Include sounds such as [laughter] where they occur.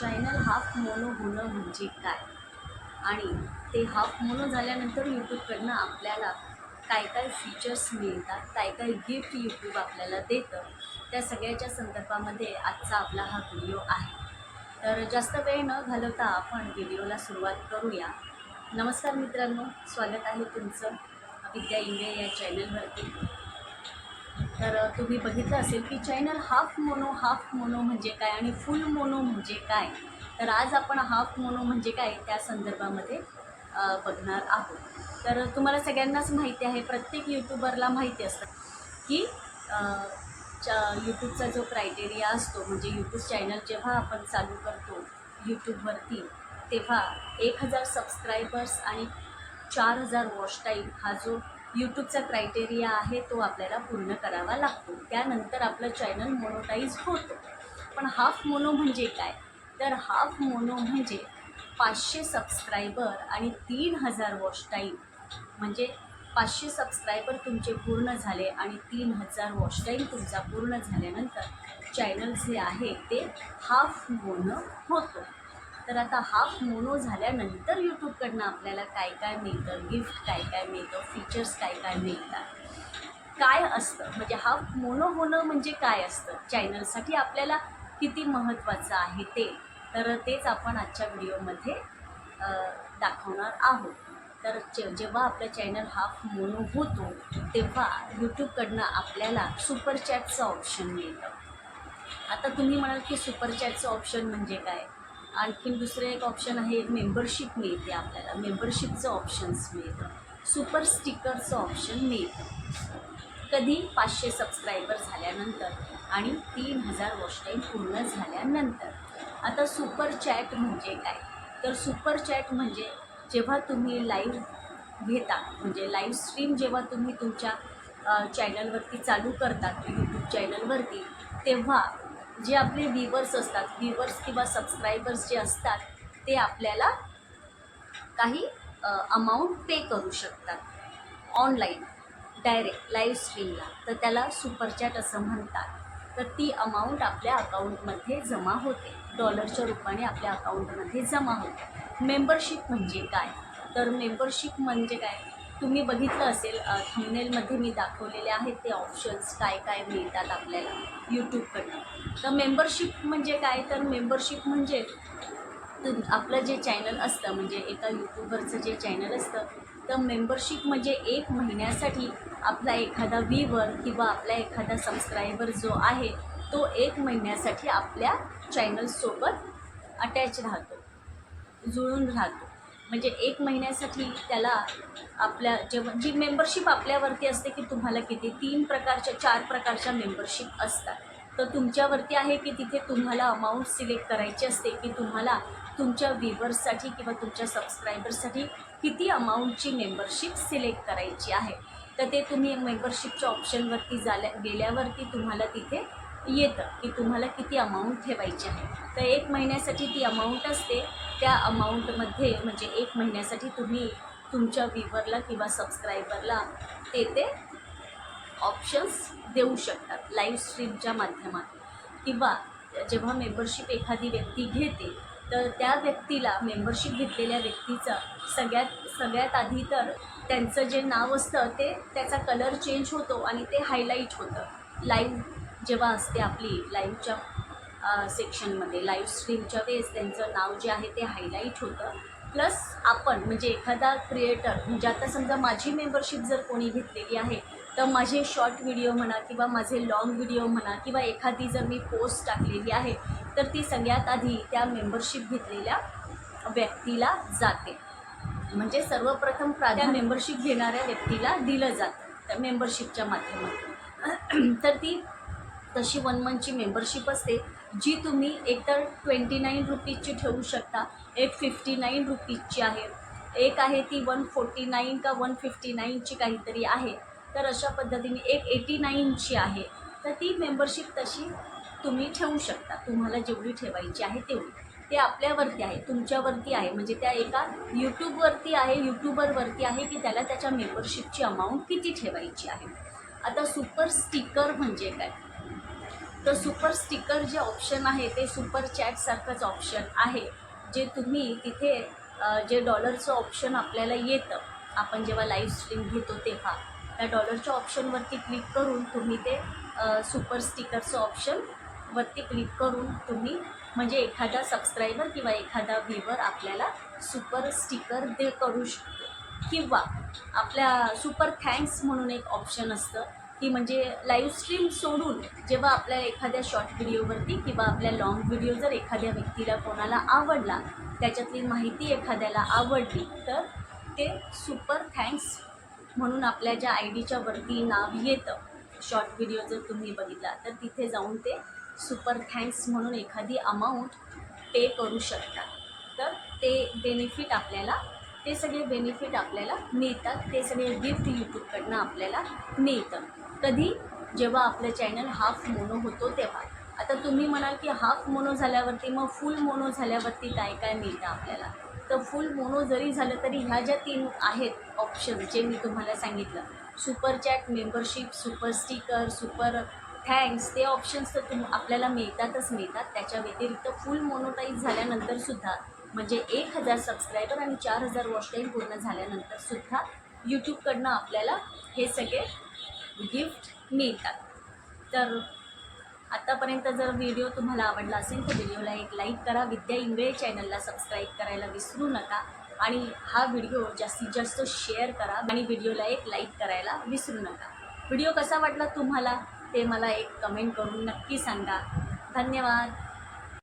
Channel half mono होणं म्हणजे काय? आणि ते हाफ मोनो झाल्यानंतर यूट्यूबकडनं आपल्याला काय काय फीचर्स मिळतात काय काय गिफ्ट यूट्यूब आपल्याला देतं त्या सगळ्याच्या संदर्भामध्ये आजचा आपला हा व्हिडिओ आहे. तर जास्त वेळ न घालवता आपण व्हिडिओला सुरुवात करूया. नमस्कार मित्रांनो स्वागत आहे तुमचं विद्या इंगे या चॅनलवरती तर तुम्ही बघितलं असेल की channel half mono half mono म्हणजे काय आणि फुल मोनो म्हणजे काय? तर आज आपण हाफ मोनो म्हणजे काय त्या संदर्भामध्ये बघणार आहोत. तर तुम्हाला सगळ्यांनाच माहिती आहे प्रत्येक यूट्यूबरला माहिती असतं की यूट्यूबचा जो क्रायटेरिया असतो म्हणजे यूट्यूब चॅनल जेव्हा आपण चालू करतो यूट्यूबवरती तेव्हा एक हजार सबस्क्रायबर्स आणि चार हजार वॉश टाईम हा जो यूट्यूबचा क्रायटेरिया आहे तो आपल्याला पूर्ण करावा लागतो. त्यानंतर आपलं चॅनल मोनोटाईज होतं. पण हाफ मोनो म्हणजे काय? तर हाफ मोनो म्हणजे पाचशे सबस्क्रायबर आणि तीन हजार वॉश टाईम म्हणजे पाचशे सबस्क्रायबर तुमचे पूर्ण झाले आणि तीन हजार वॉश टाईम तुमचा पूर्ण झाल्यानंतर चॅनल जे आहे ते हाफ मोनो होतं. तर आता हाफ मोनो झाल्यानंतर यूट्यूबकडनं आपल्याला काय काय मिळतं गिफ्ट काय काय मिळतं फीचर्स काय काय मिळतात काय असतं? म्हणजे हाफ मोनो होणं म्हणजे काय असतं? चॅनलसाठी आपल्याला किती महत्त्वाचं आहे ते? तर तेच आपण आजच्या व्हिडिओमध्ये दाखवणार आहोत. तर जेव्हा आपलं चॅनल हाफ मोनो होतो तेव्हा यूट्यूबकडनं आपल्याला सुपर चॅटचं ऑप्शन मिळतं. आता तुम्ही म्हणाल की सुपर चॅटचं ऑप्शन म्हणजे काय? आणखीन दुसरं एक ऑप्शन आहे मेंबरशिप मिळते आपल्याला. मेंबरशिपचं ऑप्शन्स मिळतं. सुपर स्टिकरचं ऑप्शन मिळतं. कधी? पाचशे सबस्क्रायबर झाल्यानंतर आणि तीन हजार वॉश टाईम पूर्ण झाल्यानंतर. आता सुपर चॅट म्हणजे काय? तर सुपर चॅट म्हणजे जेव्हा तुम्ही लाईव्ह घेता म्हणजे लाईव्ह स्ट्रीम जेव्हा तुम्ही तुमच्या चॅनलवरती चालू करतात यूट्यूब चॅनलवरती तेव्हा जे आपले व्हिवर्स असतात व्हिवर्स किंवा सबस्क्रायबर्स जे असतात ते आपल्याला काही अमाऊंट पे करू शकतात. ऑनलाईन डायरेक्ट लाईव्ह स्ट्रीमला तर त्याला सुपरचॅट असं म्हणतात. तर ती अमाऊंट आपल्या अकाउंटमध्ये जमा होते. डॉलरच्या रूपाने आपल्या अकाउंटमध्ये जमा होते. मेंबरशिप म्हणजे काय? तर मेंबरशिप म्हणजे काय? तुम्ही बघितलं असेल थंबनेलमध्ये मी दाखवलेले आहेत ते ऑप्शन्स काय काय मिळतात आपल्याला यूट्यूबकडनं तर मेंबरशिप म्हणजे काय? तर मेंबरशिप म्हणजे तुम आपलं जे चॅनल असतं म्हणजे एका यूट्यूबरचं जे चॅनल असतं तर मेंबरशिप म्हणजे एक महिन्यासाठी आपला एखादा व्ह्यूवर किंवा आपला एखादा सबस्क्रायबर जो आहे तो एक महिन्यासाठी आपल्या चॅनलसोबत अटॅच राहतो जुळून राहतो. म्हणजे एक महिन्यासाठी त्याला आपल्या जेव्हा जी मेंबरशिप आपल्यावरती असते की तुम्हाला किती तीन प्रकारच्या चार प्रकारच्या मेंबरशिप असतात. तर तुमच्यावरती आहे की तिथे तुम्हाला अमाऊंट सिलेक्ट करायची असते की तुम्हाला तुमच्या व्ह्युअर्ससाठी किंवा तुमच्या सबस्क्रायबर्ससाठी किती अमाऊंटची मेंबरशिप सिलेक्ट करायची आहे. तर ते तुम्ही मेंबरशिपच्या ऑप्शनवरती झाल्या गेल्यावरती तुम्हाला तिथे येतं की तुम्हाला किती अमाऊंट ठेवायची आहे. तर एक महिन्यासाठी ती अमाऊंट असते. त्या अमाऊंटमध्ये म्हणजे एक महिन्यासाठी तुम्ही तुमच्या व्ह्युअरला किंवा सबस्क्रायबरला ते ते ऑप्शन्स देऊ शकतात लाईव्ह स्ट्रीमच्या माध्यमातून. किंवा जेव्हा मेंबरशिप एखादी व्यक्ती घेते तर त्या व्यक्तीला मेंबरशिप घेतलेल्या व्यक्तीचं सगळ्यात सगळ्यात आधी तर त्यांचं जे नाव असतं ते त्याचा कलर चेंज होतो आणि ते हायलाईट होतं. लाईव्ह जेव्हा असते आपली लाईव्हच्या सेक्शनमध्ये लाईव्ह स्ट्रीमच्या वेळेस त्यांचं नाव जे आहे ते हायलाईट होतं. प्लस आपण म्हणजे एखादा क्रिएटर म्हणजे आता समजा माझी मेंबरशिप जर कोणी घेतलेली आहे तर माझे शॉर्ट व्हिडिओ म्हणा किंवा माझे लाँग व्हिडिओ म्हणा किंवा एखादी जर मी पोस्ट टाकलेली आहे तर ती सगळ्यात आधी त्या मेंबरशिप घेतलेल्या व्यक्तीला जाते. म्हणजे सर्वप्रथम प्राधान्य मेंबरशिप घेणाऱ्या व्यक्तीला दिलं जातं त्या मेंबरशिपच्या माध्यमातून. [clears throat] तर ती तशी वन मंथची मेंबरशिप असते जी तुम्ही एकतर ट्वेंटी नाईन रुपीजची ठेवू शकता. एक फिफ्टी नाईन रुपीजची आहे. एक आहे ती वन फोर्टी नाईन का वन फिफ्टी नाईनची काहीतरी आहे. तर अशा पद्धतीने एक एटी नाईनची आहे. तर ती मेंबरशिप तशी तुम्ही ठेवू शकता. तुम्हाला जेवढी ठेवायची आहे तेवढी. ते आपल्यावरती आहे तुमच्यावरती आहे. म्हणजे त्या एका यूट्यूबवरती आहे यूट्यूबरवरती आहे की त्याला त्याच्या मेंबरशिपची अमाऊंट किती ठेवायची आहे. आता सुपर स्टिकर म्हणजे काय? तर सुपर स्टिकर जे ऑप्शन आहे ते सुपर चॅटसारखंच ऑप्शन आहे. जे तुम्ही तिथे जे डॉलरचं ऑप्शन आपल्याला येतं. आपण जेव्हा लाईव्ह स्ट्रीम घेतो तेव्हा. त्या डॉलरच्या ऑप्शनवरती क्लिक करून तुम्ही ते सुपर स्टिकरचं ऑप्शन वरती क्लिक करून तुम्ही म्हणजे एखादा सबस्क्रायबर किंवा एखादा व्ह्युअर आपल्याला सुपर स्टिकर दे करू शकतो. किंवा आपल्या सुपर थँक्स म्हणून एक ऑप्शन असतं. की म्हणजे लाईव्ह स्ट्रीम सोडून जेव्हा आपल्या एखाद्या शॉर्ट व्हिडिओवरती किंवा आपल्या लाँग व्हिडिओ जर एखाद्या व्यक्तीला कोणाला आवडला त्याच्यातली माहिती एखाद्याला आवडली तर ते सुपर थँक्स म्हणून आपल्या ज्या आय डीच्या वरती नाव येतं शॉर्ट व्हिडिओ जर तुम्ही बघितला तर तिथे जाऊन ते सुपर थँक्स म्हणून एखादी अमाऊंट पे करू शकतात. तर ते बेनिफिट आपल्याला ते सगळे बेनिफिट आपल्याला मिळतात ते सगळे गिफ्ट यूट्यूबकडनं आपल्याला मिळतं. कधी? जेव्हा आपलं चॅनल हाफ मोनो होतो तेव्हा. आता तुम्ही म्हणाल की हाफ मोनो झाल्यावरती मग फुल मोनो झाल्यावरती काय काय मिळतं आपल्याला? तर फुल मोनो जरी झालं तरी ह्या ज्या तीन आहेत ऑप्शन जे मी तुम्हाला सांगितलं super chat membership super sticker super thanks ते ऑप्शन्स तर तुम आपल्याला मिळतातच मिळतात. त्याच्या व्यतिरिक्त फुल मोनोटाईज झाल्यानंतरसुद्धा म्हणजे एक हजार सबस्क्रायबर आणि चार हजार वॉच टाईम पूर्ण झाल्यानंतर सुद्धा यूट्यूबकडनं आपल्याला हे सगळे गिफ्ट मिळतात. तर आत्तापर्यंत जर व्हिडिओ तुम्हाला आवडला असेल तर व्हिडिओला एक लाईक करा. विद्या इंगळे चॅनलला सबस्क्राईब करायला विसरू नका. आणि हा व्हिडिओ जास्तीत जास्त शेअर करा आणि व्हिडिओला एक लाईक करायला विसरू नका. व्हिडिओ कसा वाटला तुम्हाला ते मला एक कमेंट करून नक्की सांगा. धन्यवाद.